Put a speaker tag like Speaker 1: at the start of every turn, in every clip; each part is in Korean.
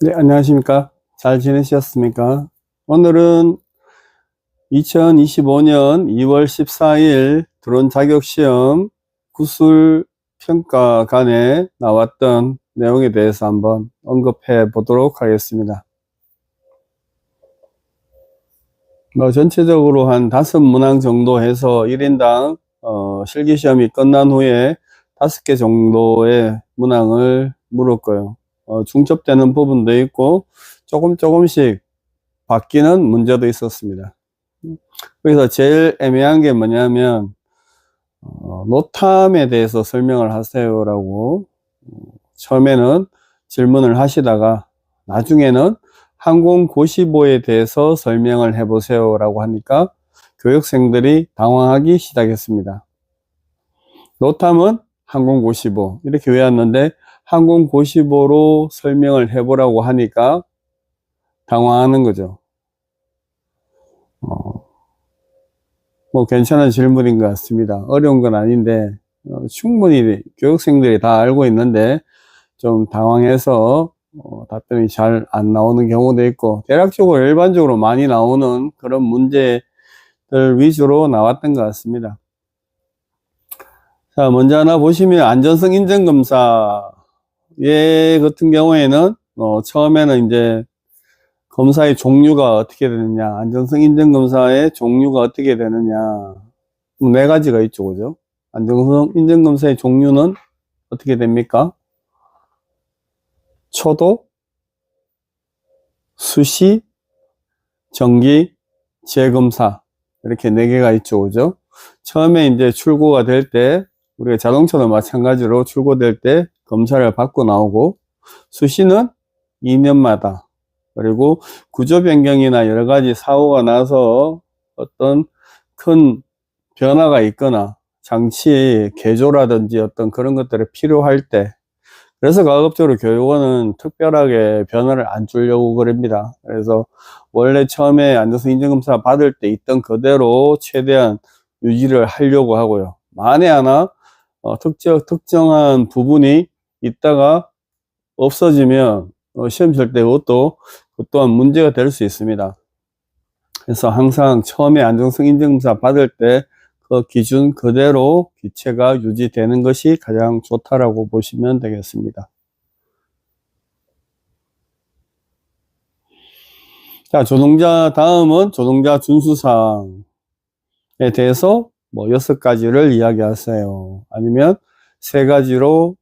Speaker 1: 네, 안녕하십니까. 잘 지내셨습니까? 오늘은 2025년 2월 14일 드론 자격시험 구술 평가간에 나왔던 내용에 대해서 한번 언급해 보도록 하겠습니다. 뭐 전체적으로 한 다섯 문항 정도 해서 1인당 어, 실기시험이 끝난 후에 다섯 개 정도의 문항을 물었고요. 어, 중첩되는 부분도 있고 조금 조금씩 바뀌는 문제도 있었습니다. 그래서 제일 애매한 게 뭐냐면 어, 노탐에 대해서 설명을 하세요라고 어, 처음에는 질문을 하시다가 나중에는 항공 고시보에 대해서 설명을 해보세요라고 하니까 교육생들이 당황하기 시작했습니다. 노탐은 항공 고시보 이렇게 외웠는데 항공고시보로 설명을 해보라고 하니까 당황하는 거죠. 어, 뭐 괜찮은 질문인 것 같습니다. 어려운 건 아닌데 어, 충분히 교육생들이 다 알고 있는데 좀 당황해서 어, 답변이 잘 안 나오는 경우도 있고 대략적으로 일반적으로 많이 나오는 그런 문제들 위주로 나왔던 것 같습니다. 자, 먼저 하나 보시면 안전성 인증 검사 얘 같은 경우에는 어, 처음에는 이제 검사의 종류가 어떻게 되느냐, 안전성 인증 검사의 종류가 어떻게 되느냐, 뭐네 가지가 있죠, 그죠? 안전성 인증 검사의 종류는 어떻게 됩니까? 초도, 수시, 정기, 재검사 이렇게 네 개가 있죠, 그죠? 처음에 이제 출고가 될 때 우리가 자동차도 마찬가지로 출고될 때 검사를 받고 나오고 수시는 2년마다 그리고 구조 변경이나 여러 가지 사고가 나서 어떤 큰 변화가 있거나 장치 개조라든지 어떤 그런 것들이 필요할 때 그래서 가급적으로 교육원은 특별하게 변화를 안 주려고 그럽니다. 그래서 원래 처음에 안전성 인증검사 받을 때 있던 그대로 최대한 유지를 하려고 하고요. 만에 하나 어, 특정, 특정한 부분이 있다가 없어지면 어, 시험 칠 때 그것도 그 또한 문제가 될 수 있습니다. 그래서 항상 처음에 안정성 인증검사 받을 때 그 기준 그대로 기체가 유지되는 것이 가장 좋다라고 보시면 되겠습니다. 자, 조종자 다음은 조종자 준수사항에 대해서 뭐 여섯 가지를 이야기하세요. 아니면 세 가지로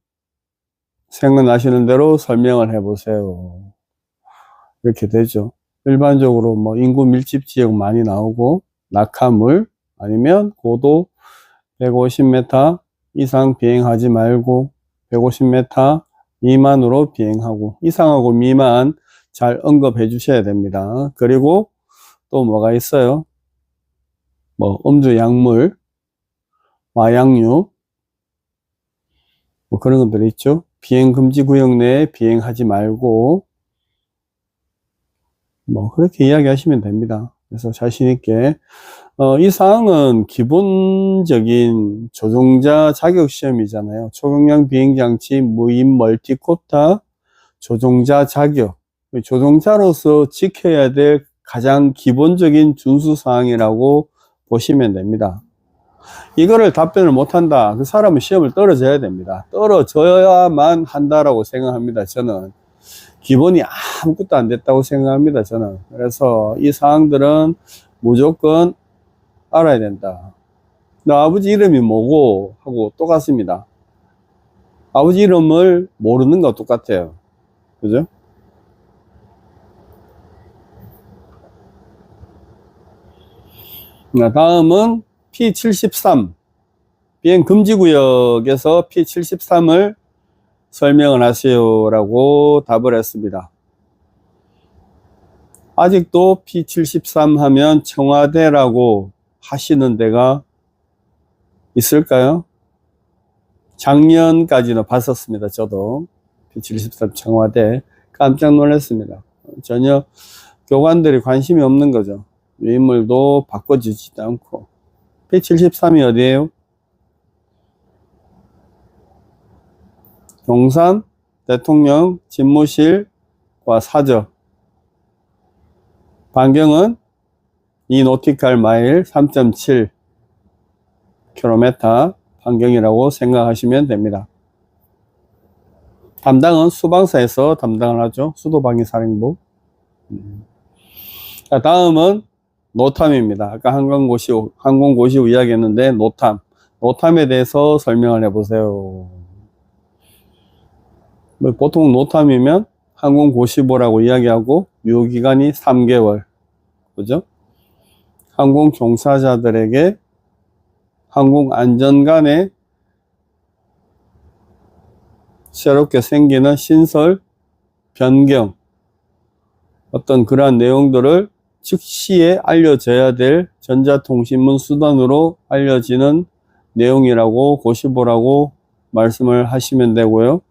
Speaker 1: 생각나시는 대로 설명을 해보세요. 이렇게 되죠. 일반적으로 뭐 인구 밀집 지역 많이 나오고 낙하물 아니면 고도 150m 이상 비행하지 말고 150m 미만으로 비행하고 이상하고 미만 잘 언급해 주셔야 됩니다. 그리고 또 뭐가 있어요? 뭐 음주 약물, 마약류 뭐 그런 것들이 있죠. 비행 금지 구역 내에 비행하지 말고 뭐 그렇게 이야기하시면 됩니다. 그래서 자신 있게 어, 이 사항은 기본적인 조종자 자격 시험이잖아요. 초경량 비행 장치 무인 멀티콥터 조종자 자격 조종자로서 지켜야 될 가장 기본적인 준수 사항이라고 보시면 됩니다. 이거를 답변을 못한다. 그 사람은 시험을 떨어져야 됩니다. 떨어져야만 한다라고 생각합니다. 저는 기본이 아무것도 안 됐다고 생각합니다. 저는 그래서 이 사항들은 무조건 알아야 된다. 너 아버지 이름이 뭐고 하고 똑같습니다. 아버지 이름을 모르는 거 똑같아요. 그죠? 자, 다음은 P73 비행 금지 구역에서 P73을 설명을 하세요라고 답을 했습니다. 아직도 P73 하면 청와대라고 하시는 데가 있을까요? 작년까지는 봤었습니다. 저도 P73 청와대 깜짝 놀랐습니다. 전혀 교관들이 관심이 없는 거죠. 인물도 바꿔주지도 않고 P73이 어디에요? 용산 대통령 집무실 과 사저. 반경은 이 노티칼 마일 3.7 킬로미터 반경이라고 생각하시면 됩니다. 담당은 수방사에서 담당을 하죠. 수도방위 사령부. 음. 자, 다음은 노탐입니다. 아까 항공고시, 항공고시 이야기했는데, 노탐. 노탐에 대해서 설명을 해보세요. 뭐 보통 노탐이면 항공고시보라고 이야기하고, 유효기간이 3개월. 그죠? 항공 종사자들에게 항공 안전관에 새롭게 생기는 신설, 변경, 어떤 그러한 내용들을 즉시에 알려져야 될 전자통신문 수단으로 알려지는 내용이라고 고시보라고 말씀을 하시면 되고요.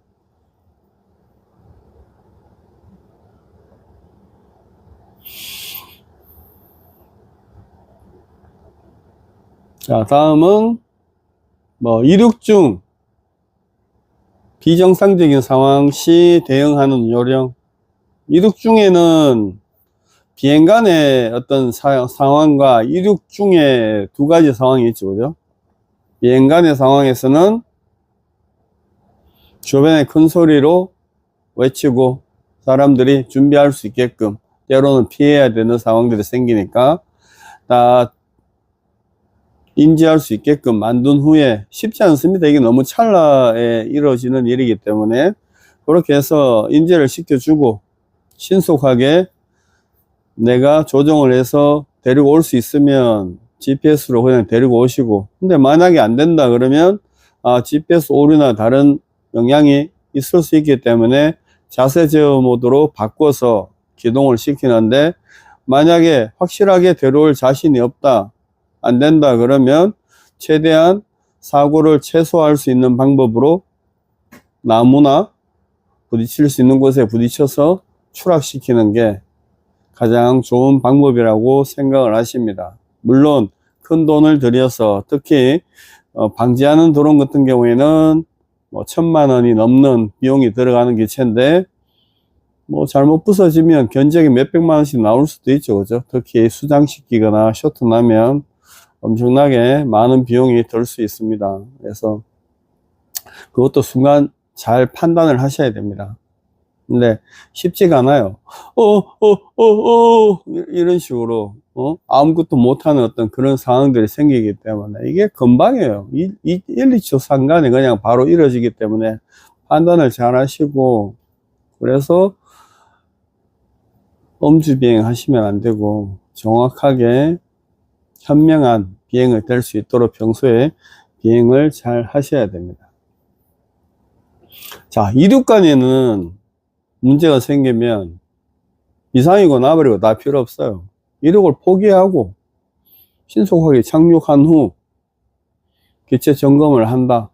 Speaker 1: 자, 다음은 뭐 이륙 중 비정상적인 상황 시 대응하는 요령. 이륙 중에는 비행 간의 어떤 사- 상황과 이륙 중에 두 가지 상황이 있죠, 그죠? 비행 간의 상황에서는 주변에 큰 소리로 외치고 사람들이 준비할 수 있게끔 때로는 피해야 되는 상황들이 생기니까 다 인지할 수 있게끔 만든 후에 쉽지 않습니다. 이게 너무 찰나에 이루어지는 일이기 때문에 그렇게 해서 인지를 시켜주고 신속하게 내가 조정을 해서 데리고 올 수 있으면 GPS로 그냥 데리고 오시고 근데 만약에 안 된다 그러면 아, GPS 오류나 다른 영향이 있을 수 있기 때문에 자세 제어 모드로 바꿔서 기동을 시키는데 만약에 확실하게 데려올 자신이 없다 안 된다 그러면 최대한 사고를 최소화할 수 있는 방법으로 나무나 부딪힐 수 있는 곳에 부딪혀서 추락시키는 게 가장 좋은 방법이라고 생각을 하십니다. 물론 큰 돈을 들여서 특히 어, 방지하는 드론 같은 경우에는 뭐 천만 원이 넘는 비용이 들어가는 기체인데 뭐 잘못 부서지면 견적이 몇백만 원씩 나올 수도 있죠. 그죠? 특히 수장시키거나 쇼트 나면 엄청나게 많은 비용이 들 수 있습니다. 그래서 그것도 순간 잘 판단을 하셔야 됩니다. 근데 쉽지가 않아요. 어, 어, 어, 어, 이런 식으로, 어? 아무것도 못하는 어떤 그런 상황들이 생기기 때문에 이게 금방이에요. 이, 이 1, 2초 상간에 그냥 바로 이루어지기 때문에 판단을 잘 하시고, 그래서 엄주 비행 하시면 안 되고, 정확하게 현명한 비행을 될 수 있도록 평소에 비행을 잘 하셔야 됩니다. 자, 이륙간에는 문제가 생기면 이상이고 나버리고 다 필요 없어요. 이륙을 포기하고 신속하게 착륙한 후 기체 점검을 한다.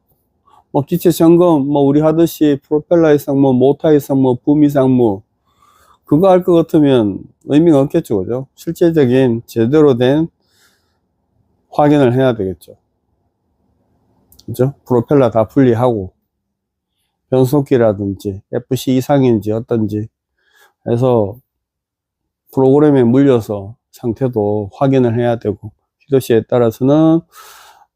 Speaker 1: 뭐 기체 점검 뭐 우리 하듯이 프로펠러 이상 뭐 모터 이상 뭐붐 이상 뭐 그거 할 것 같으면 의미가 없겠죠. 그죠? 실제적인 제대로 된 확인을 해야 되겠죠. 그죠? 프로펠러 다 분리하고 변속기라든지 FC 이상인지 어떤지 해서 프로그램에 물려서 상태도 확인을 해야 되고 필요시에 따라서는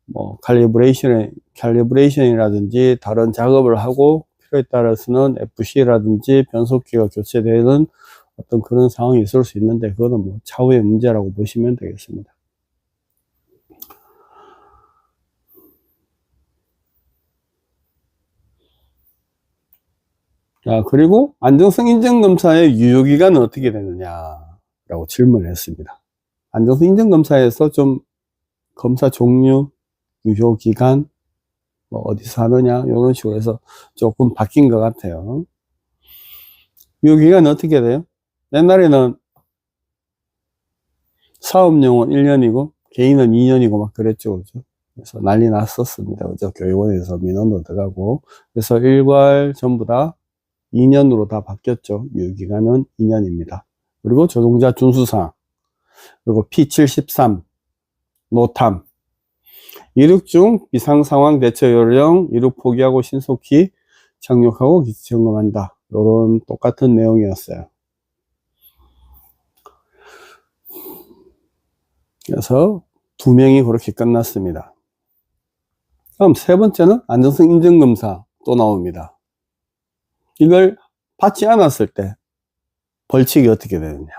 Speaker 1: 뭐 칼리브레이션 칼리브레이션이라든지 다른 작업을 하고 필요에 따라서는 FC라든지 변속기가 교체되는 어떤 그런 상황이 있을 수 있는데 그거는 뭐 차후의 문제라고 보시면 되겠습니다. 자, 그리고 안정성 인증검사의 유효기간은 어떻게 되느냐라고 질문을 했습니다. 안정성 인증검사에서 좀 검사 종류, 유효기간, 뭐 어디서 하느냐, 이런 식으로 해서 조금 바뀐 것 같아요. 유효기간은 어떻게 돼요? 옛날에는 사업용은 1년이고, 개인은 2년이고 막 그랬죠. 그죠? 그래서 난리 났었습니다. 그죠? 교육원에서 민원도 들어가고. 그래서 일괄 전부 다 2년으로 다 바뀌었죠. 유효기간은 2년입니다. 그리고 조종자 준수사항, 그리고 P73, 노탐, 이륙 중 비상상황 대처요령, 이륙 포기하고 신속히 착륙하고 기체 점검한다. 이런 똑같은 내용이었어요. 그래서 두 명이 그렇게 끝났습니다. 그럼 세 번째는 안전성 인증검사 또 나옵니다. 이걸 받지 않았을 때 벌칙이 어떻게 되느냐?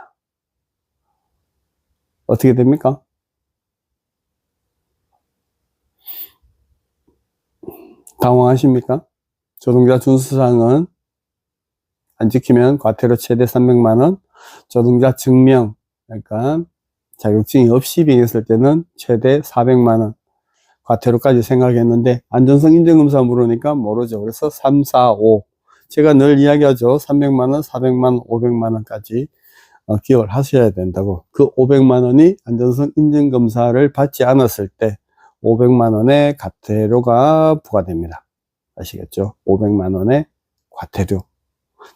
Speaker 1: 어떻게 됩니까? 당황하십니까? 조동자 준수사항은 안 지키면 과태료 최대 300만원, 조동자 증명, 그러니까 자격증이 없이 비행했을 때는 최대 400만원, 과태료까지 생각했는데, 안전성 인증검사 물으니까 모르죠. 그래서 3, 4, 5. 제가 늘 이야기하죠. 300만 원, 400만 원, 500만 원까지 어, 기억을 하셔야 된다고. 그 500만 원이 안전성 인증 검사를 받지 않았을 때 500만 원의 과태료가 부과됩니다. 아시겠죠? 500만 원의 과태료.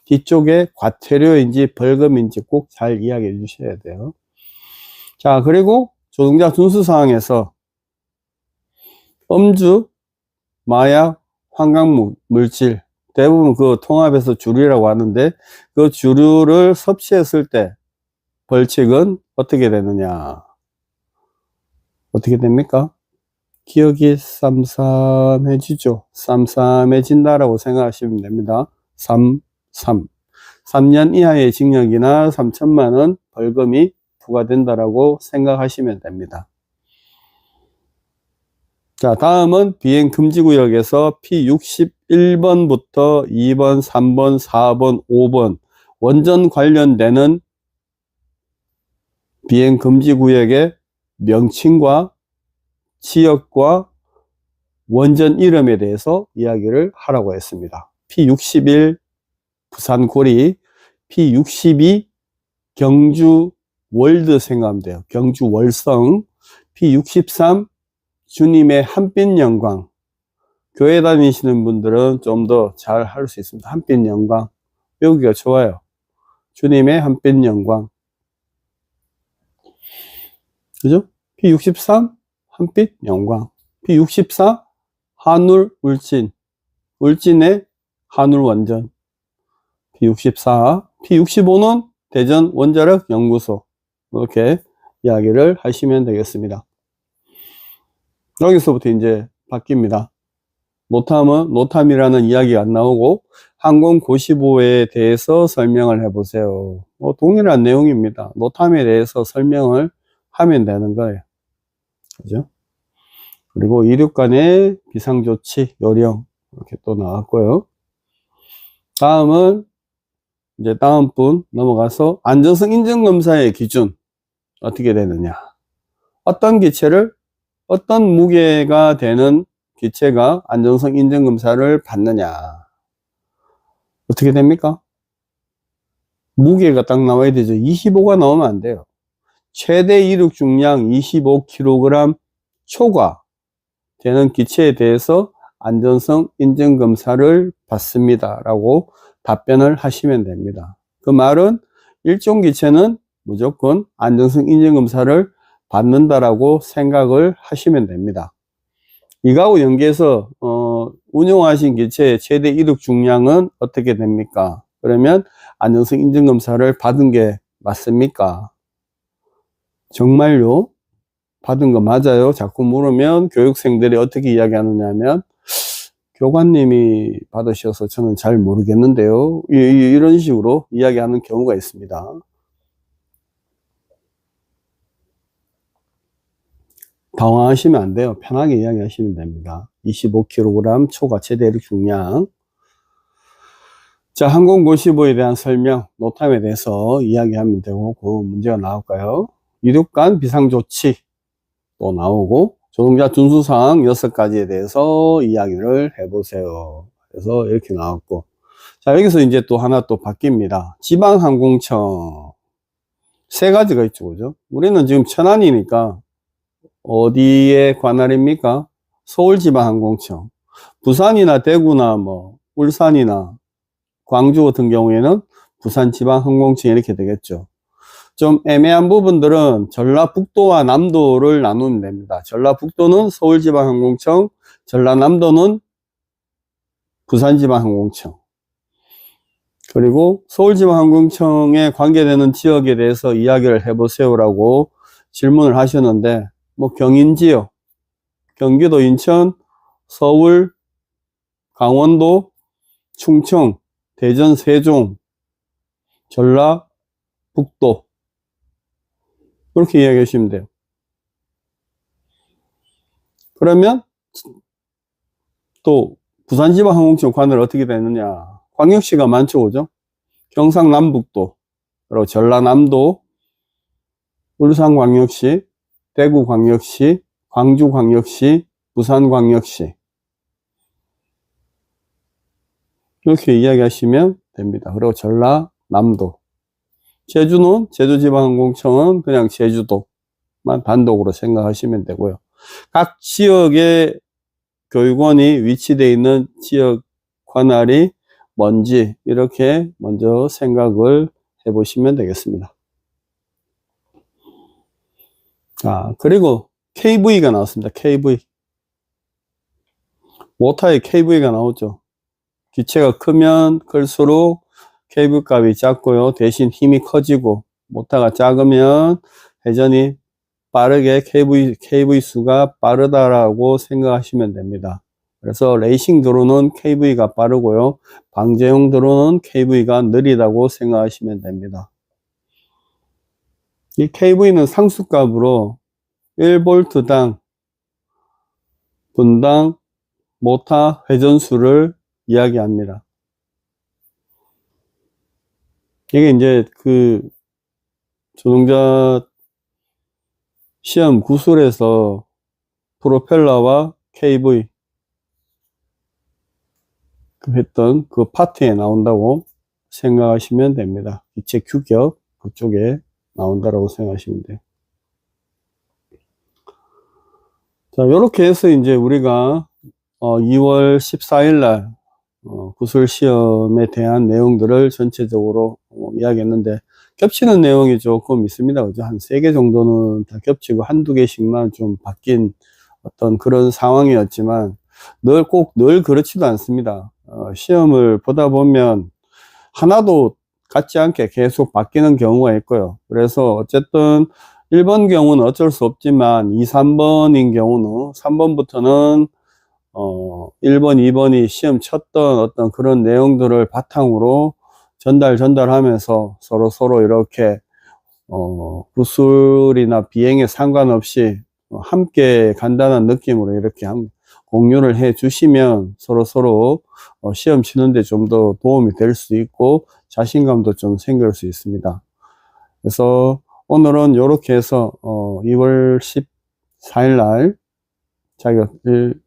Speaker 1: 뒤쪽에 과태료인지 벌금인지 꼭 잘 이야기해 주셔야 돼요. 자, 그리고 조동자 준수 사항에서 음주, 마약, 환각 물질, 대부분 그 통합해서 주류라고 하는데 그 주류를 섭취했을 때 벌칙은 어떻게 되느냐? 어떻게 됩니까? 기억이 쌈쌈해지죠. 쌈쌈해진다라고 생각하시면 됩니다. 3, 3. 3년 이하의 징역이나 3천만 원 벌금이 부과된다라고 생각하시면 됩니다. 자, 다음은 비행 금지 구역에서 P61번부터 2번, 3번, 4번, 5번 원전 관련되는 비행 금지 구역의 명칭과 지역과 원전 이름에 대해서 이야기를 하라고 했습니다. P61 부산 고리, P62 경주 월드 돼요. 경주 월성, P63 주님의 한빛 영광. 교회 다니시는 분들은 좀 더 잘 할 수 있습니다. 한빛 영광. 여기가 좋아요. 주님의 한빛 영광. 그죠? P63 한빛 영광. P64 한울 울진. 울진의 한울 원전. P64. P65는 대전 원자력 연구소. 이렇게 이야기를 하시면 되겠습니다. 여기서부터 이제 바뀝니다. 노탐은 노탐이라는 이야기가 안 나오고 항공 고시보에 대해서 설명을 해보세요. 뭐 동일한 내용입니다. 노탐에 대해서 설명을 하면 되는 거예요. 그죠? 그리고 이륙간의 비상조치 요령 이렇게 또 나왔고요. 다음은 이제 다음 분 넘어가서 안전성 인증 검사의 기준 어떻게 되느냐. 어떤 기체를 어떤 무게가 되는 기체가 안전성 인증 검사를 받느냐. 어떻게 됩니까? 무게가 딱 나와야 되죠. 25가 나오면 안 돼요. 최대 이륙 중량 25kg 초과 되는 기체에 대해서 안전성 인증 검사를 받습니다. 라고 답변을 하시면 됩니다. 그 말은 일종 기체는 무조건 안전성 인증 검사를 받는다라고 생각을 하시면 됩니다. 이거하고 연계해서 어, 운용하신 기체의 최대 이륙 중량은 어떻게 됩니까? 그러면 안전성 인증 검사를 받은 게 맞습니까? 정말요? 받은 거 맞아요? 자꾸 물으면 교육생들이 어떻게 이야기하느냐 하면 교관님이 받으셔서 저는 잘 모르겠는데요. 이런 식으로 이야기하는 경우가 있습니다. 당황하시면 안 돼요. 편하게 이야기하시면 됩니다. 25kg 초과 최대 이륙 중량. 자, 항공고시보에 대한 설명, 노탐에 대해서 이야기하면 되고, 그 문제가 나올까요? 이륙간 비상조치 또 나오고, 조종자 준수사항 6가지에 대해서 이야기를 해보세요. 그래서 이렇게 나왔고. 자, 여기서 이제 또 하나 또 바뀝니다. 지방항공청. 세 가지가 있죠, 그죠? 우리는 지금 천안이니까, 어디에 관할입니까? 서울지방항공청. 부산이나 대구나 뭐 울산이나 광주 같은 경우에는 부산지방항공청 이렇게 되겠죠. 좀 애매한 부분들은 전라북도와 남도를 나누면 됩니다. 전라북도는 서울지방항공청, 전라남도는 부산지방항공청. 그리고 서울지방항공청에 관계되는 지역에 대해서 이야기를 해보세요라고 질문을 하셨는데, 뭐 경인 지역, 경기도 인천, 서울, 강원도, 충청, 대전, 세종, 전라, 북도. 그렇게 이야기하시면 돼요. 그러면 또 부산지방항공청 관을 어떻게 되느냐. 광역시가 많죠, 그죠? 경상남북도, 그리고 전라남도, 울산광역시, 대구광역시, 광주광역시, 부산광역시. 이렇게 이야기하시면 됩니다. 그리고 전라남도. 제주는 제주지방항공청은 그냥 제주도만 단독으로 생각하시면 되고요. 각 지역의 교육원이 위치되어 있는 지역 관할이 뭔지 이렇게 먼저 생각을 해보시면 되겠습니다. 아, 그리고 KV가 나왔습니다. KV. 모터에 KV가 나오죠. 기체가 크면 클수록 KV 값이 작고요. 대신 힘이 커지고, 모터가 작으면 회전이 빠르게 KV, KV 수가 빠르다라고 생각하시면 됩니다. 그래서 레이싱 도로는 KV가 빠르고요. 방제용 도로는 KV가 느리다고 생각하시면 됩니다. 이 KV는 상수값으로 1볼트당 분당 모타 회전수를 이야기합니다. 이게 이제 그 조종자 시험 구술에서 프로펠러와 KV 그 했던 그 파트에 나온다고 생각하시면 됩니다. 기체 규격 그쪽에 나온다라고 생각하시면 돼요. 자, 이렇게 해서 이제 우리가 어, 2월 14일 날 어, 구술 시험에 대한 내용들을 전체적으로 어, 이야기했는데 겹치는 내용이 조금 있습니다. 그죠? 한 세 개 정도는 다 겹치고 한두 개씩만 좀 바뀐 어떤 그런 상황이었지만 늘 꼭늘 그렇지도 않습니다. 어, 시험을 보다 보면 하나도 같지 않게 계속 바뀌는 경우가 있고요. 그래서 어쨌든 1번 경우는 어쩔 수 없지만 2, 3번인 경우는 3번부터는 어, 1번, 2번이 시험 쳤던 어떤 그런 내용들을 바탕으로 전달, 전달하면서 서로 서로 이렇게, 어, 구술이나 비행에 상관없이 함께 간단한 느낌으로 이렇게 한- 공유를 해 주시면 서로 서로 어, 시험 치는데 좀 더 도움이 될 수 있고 자신감도 좀 생길 수 있습니다. 그래서 오늘은 이렇게 해서 어, 2월 14일 날 자격 일,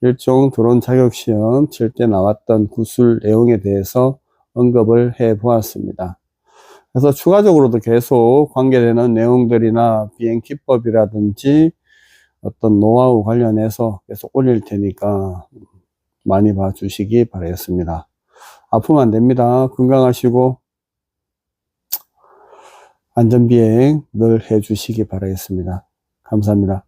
Speaker 1: 일종 드론 자격 시험 칠 때 나왔던 구술 내용에 대해서 언급을 해 보았습니다. 그래서 추가적으로도 계속 관계되는 내용들이나 비행 기법이라든지 어떤 노하우 관련해서 계속 올릴 테니까 많이 봐주시기 바라겠습니다. 아프면 안 됩니다. 건강하시고 안전비행 늘 해주시기 바라겠습니다. 감사합니다.